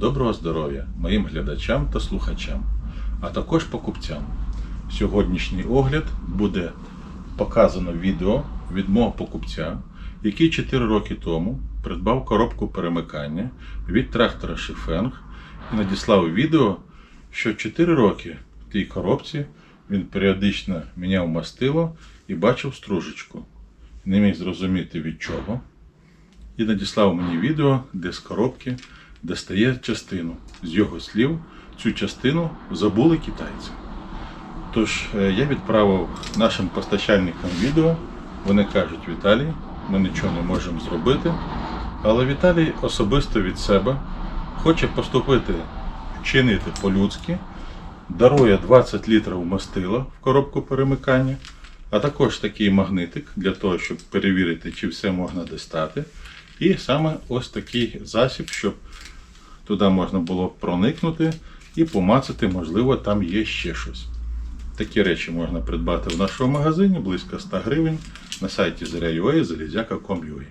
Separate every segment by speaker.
Speaker 1: доброго здоров'я моїм глядачам та слухачам, а також покупцям. Сьогоднішній огляд буде показано відео від мого покупця, який 4 роки тому придбав коробку перемикання від трактора Шифенг і надіслав відео, що 4 роки в тій коробці він періодично міняв мастило і бачив стружечку. Не міг зрозуміти від чого і надіслав мені відео, де з коробки достає частину. З його слів, цю частину забули китайці. Тож е, я відправив нашим постачальникам відео. Вони кажуть, Віталій, ми нічого не можемо зробити. Але Віталій особисто від себе хоче поступити, вчинити по-людськи, дарує 20 літрів мастила в коробку перемикання, а також такий магнитик для того, щоб перевірити, чи все можна достати. І саме ось такий засіб, щоб туди можна було проникнути і помацати, можливо, там є ще щось. Такі речі можна придбати в нашому магазині близько 100 гривень на сайті Заря.ua, залізяка.com.ua.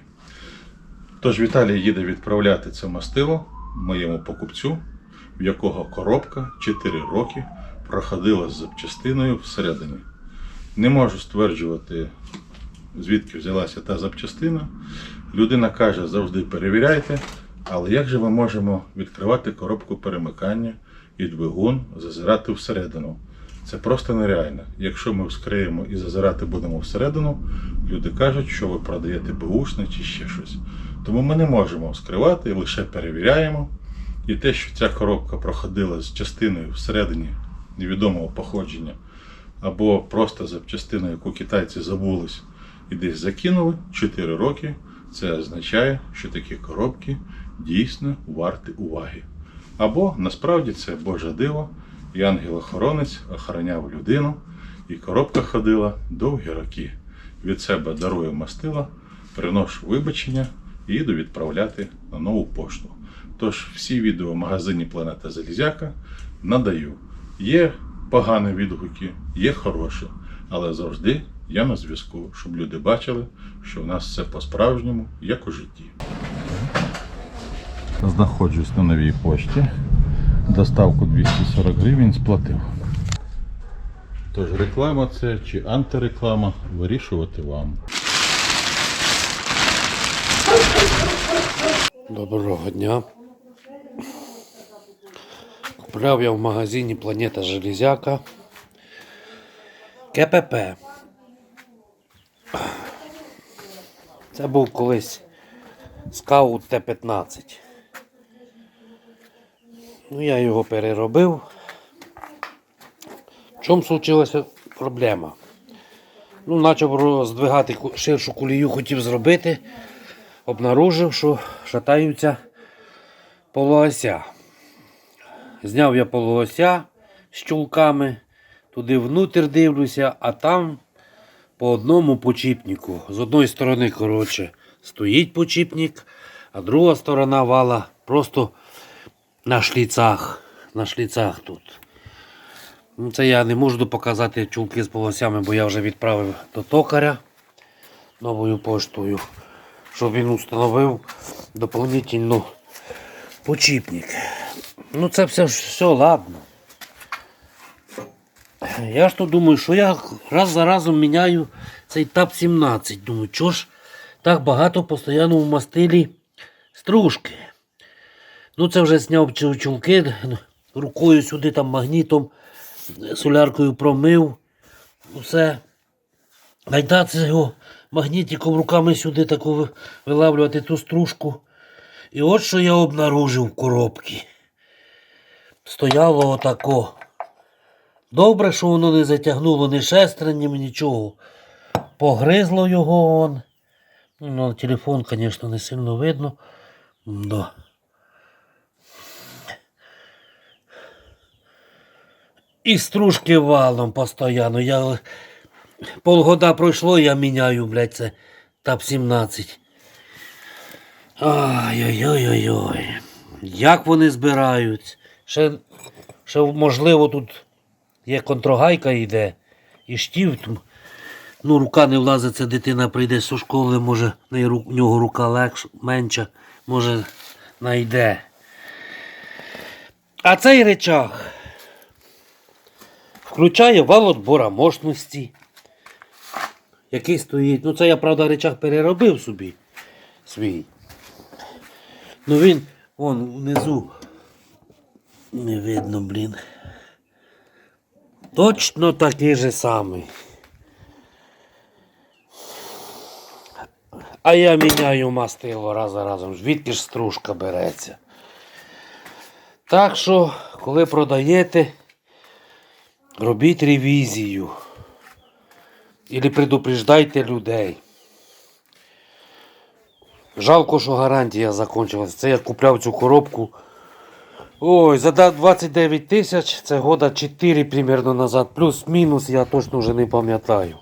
Speaker 1: Тож Віталій їде відправляти це мастило моєму покупцю, в якого коробка 4 роки проходила з запчастиною всередині. Не можу стверджувати, звідки взялася та запчастина. Людина каже, завжди перевіряйте, але як же ми можемо відкривати коробку перемикання і двигун, зазирати всередину? Це просто нереально. Якщо ми вскриємо і зазирати будемо всередину, люди кажуть, що ви продаєте беушне чи ще щось. Тому ми не можемо вскривати, лише перевіряємо. І те, що ця коробка проходила з частиною всередині невідомого походження, або просто запчастину, яку китайці забулись і десь закинули 4 роки, це означає, що такі коробки дійсно варті уваги. Або насправді це Боже диво, і ангел-охоронець охороняв людину, і коробка ходила довгі роки. Від себе дарує мастила, приношу вибачення і їду відправляти на нову пошту. Тож всі відео в магазині Планета Залізяка надаю. Є погані відгуки, є хороші, але завжди я на зв'язку, щоб люди бачили, що в нас все по-справжньому, як у житті. Знаходжусь на новій пошті. Доставку 240 гривень сплатив. Тож реклама це чи антиреклама, вирішувати вам.
Speaker 2: Доброго дня. Купляв я в магазині Планета Железяка. КПП. Це був колись скаут Т-15. Ну, я його переробив. В чому случилася проблема? Ну, почав роздвигати ширшу кулію, хотів зробити обнаружив, що шатаються полуося. Зняв я полуося з чулками, туди внутрь дивлюся, а там по одному почіпнику. З одної сторони, коротше, стоїть почіпник, а друга сторона вала просто на шліцах. На шліцах тут. Ну, це я не можу показати чулки з полосями, бо я вже відправив до токаря новою поштою щоб він установив доповнительно почіпник. Ну це все, все ладно. Я ж то думаю, що я раз за разом міняю цей ТАП 17. Думаю, чого ж так багато постійно в мастилі стружки. Ну це вже зняв чу- чулки, рукою сюди там магнітом, соляркою промив. Все. Гайда це його магнітиком руками сюди таку вилавлювати ту стружку. І от що я обнаружив в коробці. Стояло отако. Добре, що воно не затягнуло ні шестернем, нічого. Погризло його он. Ну, телефон, звісно, не сильно видно. Да. І стружки валом постійно. Я Полгода пройшло, я міняю, блядь, це ТАП 17. Ой-ой-ой-ой-ой. Як вони збирають? Ще, ще можливо, тут є контрогайка йде і штів. Ну, рука не влазить, це дитина прийде зі школи, може, в нього рука легша, менша, може, найде. А цей речах включає вал отбора мощності, який стоїть. Ну це я, правда, речах переробив собі свій. Ну він вон внизу. Не видно, блін. Точно такий же самий. А я міняю мастило раз за разом. Звідки ж стружка береться. Так що, коли продаєте, робіть ревізію. Ілі предупреждайте людей. Жалко, що гарантія закончилася. Це я купляв цю коробку. Ой, за 29 тисяч, це года 4 примерно назад. Плюс-мінус, я точно вже не пам'ятаю.